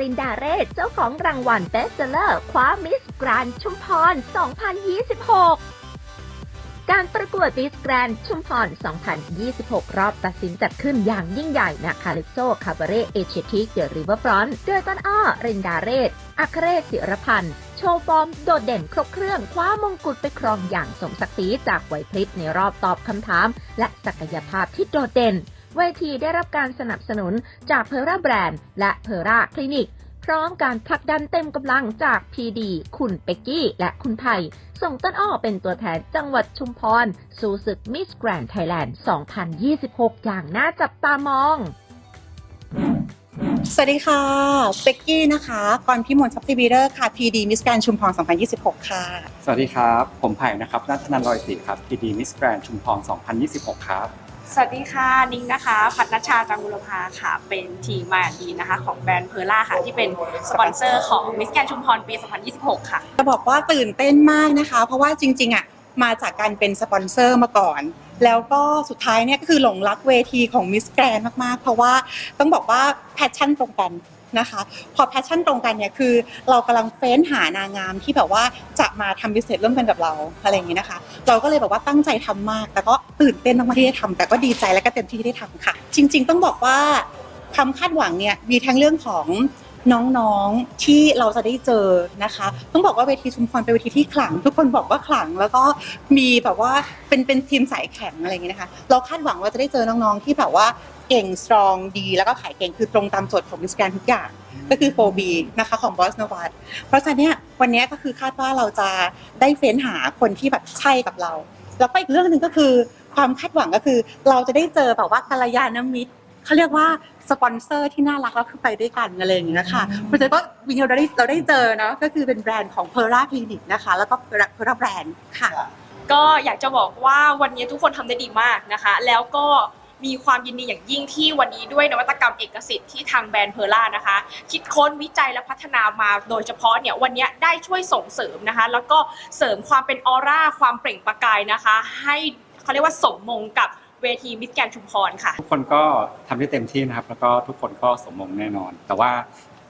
รินดาเรศเจ้าของรางวัลเบสเซอร์คว้ามิสแกรนชุมพร 2026 การประกวดมิสแกรนชุมพร 2026 รอบตัดสินจัดขึ้นอย่างยิ่งใหญ่ณคาลิปโซคาบาเร่เอเชียทิกเดอะริเวอร์ฟรอนต์โดยต้นอ้อ รินดาเรศ อัครเรศศิรพันธ์ โชว์ฟอร์มโดดเด่นครบเครื่อง คว้ามงกุฎไปครองอย่างสมศักดิ์ศรีจากไหวพริบในรอบตอบคำถาม และศักยภาพที่โดดเด่น เวทีได้รับการสนับสนุนจากเพอร่าแบรนด์และเพอร่าคลินิก พร้อมการผลักดันเต็มกำลังจากพีดีคุณเป็กกี้ และคุณไผ่ส่งต้นอ้อเป็นตัวแทนจังหวัดชุมพร สู่ศึกมิสแกรน n d ไทยแลนด์ 2026 อย่างน่าจับตามองสวัสดีค่ะ เป็กกี้นะคะกรพิมลชัพพีบีเดอร์ค่ะ PD Miss Grand ชุมพร 2026 ค่ะ สวัสดีครับ ผมไผ่นะครับนัทนันท์ลอยศรีครับ PD Miss Grand ชุมพร 2026 ครับ สวัสดีค่ะนิ้งนะคะพัฒนชาจังบุรพาค่ะ เป็นทีมมาดีนะคะ ของแบรนด์เพอร่าค่ะ ที่เป็นสปอนเซอร์ของมิสแกนชุมพรปี 2026 ค่ะ จะบอกว่าตื่นเต้นมากนะคะ เพราะว่าจริง ๆ อะ มาจากการเป็นสปอนเซอร์มาก่อน แล้วก็สุดท้ายเนี่ยก็คือหลงรักเวทีของมิสแกรนมากๆ เพราะว่าต้องบอกว่าแพชชั่นตรงกัน นะคะพอแพชชั่นตรงกันเนี่ยคือเรากำลังเฟ้นหานางงามที่แบบว่าจะมาทำบิสเนสร่วมกันกับเราอะไรอย่างนี้นะคะ เราก็เลยแบบว่าตั้งใจทำมาก แต่ก็ตื่นเต้นมากที่ได้ทำแต่ก็ดีใจและก็เต็มที่ที่ได้ทำค่ะ จริง ๆ ต้องบอกว่าความคาดหวังเนี่ยมีทั้งเรื่องของน้องๆที่เราจะได้เจอนะคะ ต้องบอกว่าเวทีชุมพรเป็นเวทีที่ขลัง ทุกคนบอกว่าขลังแล้วก็มีแบบว่าเป็นเป็นทีมสายแข็งอะไรอย่างนี้นะคะ เราคาดหวังว่าจะได้เจอน้องๆที่แบบว่า เก่งสตรองดีแล้วก็ขายเก่งคือตรงตามโจทย์ของมิสแกรนทุกอย่าง ก็คือ 4B นะคะของบอสนวัตเพราะฉะนั้นเนี่ยวันนี้ก็คือคาดว่าเราจะได้เฟ้นหาคนที่แบบใช่กับเรา แล้วก็อีกเรื่องหนึ่งก็คือความคาดหวังก็คือ เราจะได้เจอแบบว่ากัลยาณมิตรเขาเรียกว่าสปอนเซอร์ที่น่ารักแล้วคือไปด้วยกันอะไรอย่างเงี้ยค่ะเพราะฉะนั้นก็วิดีโอเราได้เราได้เจอเนาะก็คือเป็นแบรนด์ของ p e r a Clinic นะคะ แล้วก็ p e r a Brand ค่ะ ก็อยากจะบอกว่าวันนี้ทุกคนทำได้ดีมากนะคะ แล้วก็ มีความยินดีอย่างยิ่งที่วันนี้ด้วยนวัตกรรมเอกสิทธิ์ที่ทางแบรนด์เพอร่านะคะ คิดค้นวิจัยและพัฒนามาโดยเฉพาะเนี่ยวันนี้ได้ช่วยส่งเสริมนะคะ แล้วก็เสริมความเป็นออร่าความเปล่งประกายนะคะ ให้เขาเรียกว่าสมมงกับเวทีมิสแกนชุมพรค่ะ ทุกคนก็ทำได้เต็มที่นะครับ แล้วก็ทุกคนก็สมมงแน่นอน แต่ว่า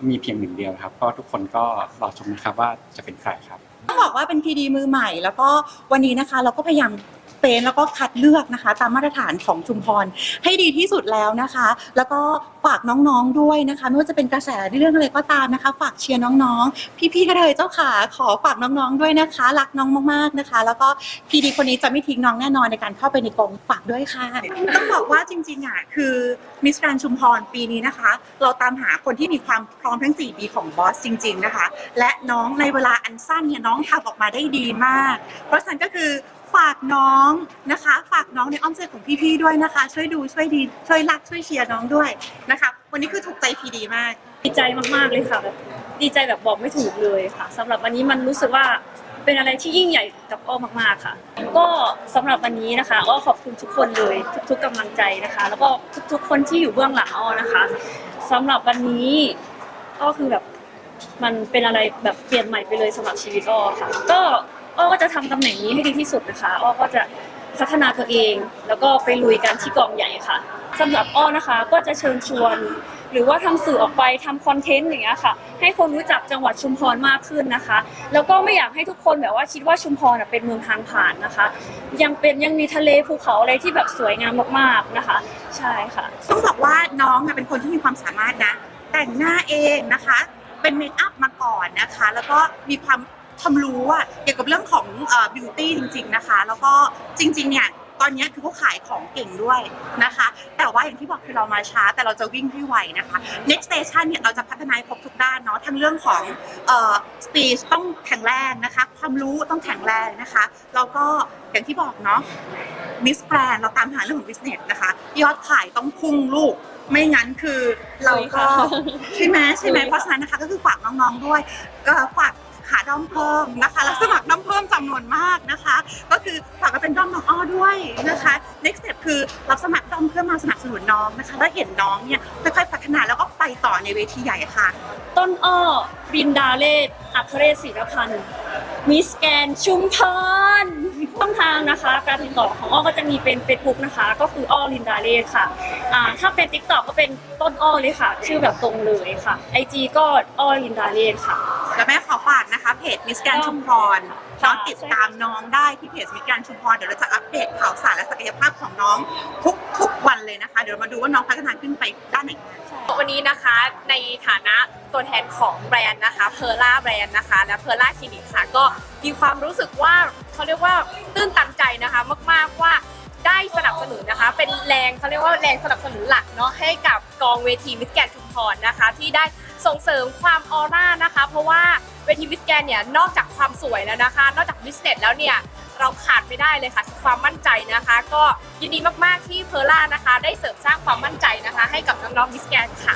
มีเพียงหนึ่งเดียวนะครับ ก็ทุกคนก็รอชมนะครับว่าจะเป็นใครครับ ต้องบอกว่าเป็นพีดีมือใหม่ แล้วก็วันนี้นะคะเราก็พยายามเฟ้ นแล้วก็คัดเลือกนะคะ ตามมาตรฐานของชุมพรให้ดีที่สุดแล้วนะคะ แล้วก็ฝากน้องๆด้วยนะคะไม่ว่าจะเป็นกระแสเรื่องอะไรก็ตามนะคะ ฝากเชียร์น้องๆ พี่ๆกระเทยเจ้าขาขอฝากน้องๆด้วยนะคะ รักน้องมากๆนะคะ แล้วก็พีดีคนนี้จะไม่ทิ้งน้องแน่นอนในการเข้าไปในกองฝากด้วยค่ะ ต้องบอกว่าจริงๆอะคือมิส r รนชุมพรปีนี้นะคะ เราตามหาคนที่มีความพร้อมทั้ง 4 ปีของบอสจริง ๆนะคะ และน้องในเวลาอันสั้นเนี่ยน้องทำออกมาได้ดีมาก เพราะฉะนั้นก็คือ ฝากน้องนะคะ ฝากน้องในอ้อมใจของพี่ๆด้วยนะคะ ช่วยดูช่วยดีช่วยรักช่วยเชียร์น้องด้วยนะคะ วันนี้คือถูกใจพีดีมาก ดีใจมากๆเลยค่ะแบบดีใจแบบบอกไม่ถูกเลยค่ะสำหรับวันนี้มันรู้สึกว่าเป็นอะไรที่ยิ่งใหญ่กับอ้อมากๆค่ะ ก็สำหรับวันนี้นะคะอ้อขอบคุณทุกคนเลยทุกๆกำลังใจนะคะ แล้วก็ทุกๆคนที่อยู่เบื้องหลังอ้อนะคะสำหรับวันนี้อ้อคือแบบมันเป็นอะไรแบบเปลี่ยนใหม่ไปเลยสำหรับชีวิตอ้อค่ะ ก็ อ้อก็จะทำตำแหน่งนี้ให้ดีที่สุดนะคะอ้อก็จะพัฒนาตัวเอง แล้วก็ไปลุยกันที่กองใหญ่ค่ะสำหรับอ้อนะคะก็จะเชิญชวน หรือว่าทำสื่อออกไปทำคอนเทนต์อย่างเงี้ยค่ะ ให้คนรู้จักจังหวัดชุมพรมากขึ้นนะคะ แล้วก็ไม่อยากให้ทุกคนแบบว่าคิดว่าชุมพรน่ะเป็นเมืองทางผ่านนะคะ ยังเป็นยังมีทะเลภูเขาอะไรที่แบบสวยงามมากๆนะคะ ใช่ค่ะ ต้องบอกว่าน้องอะเป็นคนที่มีความสามารถนะ แต่งหน้าเองนะคะ เป็นเมคอัพมาก่อนนะคะ แล้วก็มีความ ความรู้อะเกี่ยวกับเรื่องของเอ่อบิวตี้จริง ๆนะคะ แล้วก็จริง ๆ เนี่ยตอนเนี้ยคือเขาขายของเก่งด้วยนะคะ แต่ว่าอย่างที่บอกคือเรามาช้า แต่เราจะวิ่งให้ไวนะคะ next station เนี่ยเราจะพัฒนาให้ครบทุกด้านเนาะทั้งเรื่องของเอ่อ speech ต้องแข็งแรงนะคะ ความรู้ต้องแข็งแรงนะคะ แล้วก็อย่างที่บอกเนาะมิสแกรนเราตามหาเรื่องของ business นะคะ ยอดขายต้องพุ่งลูกไม่งั้นคือเราก็ใช่ไหมใช่ไหมใช่ค่ะเพราะฉะนั้นนะคะก็คือฝากน้องๆด้วยก็ฝาก หาด้อมเพิ่มนะคะแล้วสมัครด้อมเพิ่มจำนวนมากนะคะ ก็คือฝากก็เป็นด้อมน้องอ้อด้วยนะคะ next step คือรับสมัครด้อมเพื่อมาสนับสนุนน้องนะคะแล้วเห็นน้องเนี่ยค่อยๆพัฒนาแล้วก็ไปต่อในเวทีใหญ่ค่ะ ต้นอ้อรินดาเลศอัครเรศศิรพันธ์มิสแกนชุมพรช่องทางนะคะ การติดต่อของอ้อก็จะมีเป็น Facebook นะคะ ก็คืออ้อลินดาเลสค่ะอ่าถ้าเป็น TikTok ก็เป็นต้นอ้อเลยค่ะ ชื่อแบบตรงเลยค่ะ IG ก็อ้อลินดาเลสค่ะ แล้วแม่ขอฝากนะคะเพจมิสแกนชุมพรน้องติดตามน้องได้ที่เพจมิสแกนชุมพรเดี๋ยวเราจะอัปเดตข่าวสารและศักยภาพของน้องทุกทุกวันเลยนะคะ เดี๋ยวมาดูว่าน้องพัฒนาขึ้นไปด้านไหนวันนี้นะคะในฐานะตัวแทนของแบรนด์นะคะเพอร์ล่าแบรนด์นะคะ และเพอร์ล่าคลินิกค่ะก็มีความรู้สึกว่าเขาเรียกว่าตื้นตันใจนะคะ มากๆว่า ได้สนับสนุนนะคะ เป็นแรงเขาเรียกว่าแรงสนับสนุนหลักเนาะให้กับกองเวทีมิสแกนชุมพรนะคะ ที่ได้ส่งเสริมความออร่านะคะ เพราะว่าเวทีมิสแกนเนี่ยนอกจากความสวยแล้วนะคะ นอกจากวิสเน็ตแล้วเนี่ยเราขาดไม่ได้เลยค่ะความมั่นใจนะคะ ก็ยินดีมากๆที่เพอร่านะคะ ได้เสริมสร้างความมั่นใจนะคะ ให้กับน้องๆมิสแกนค่ะ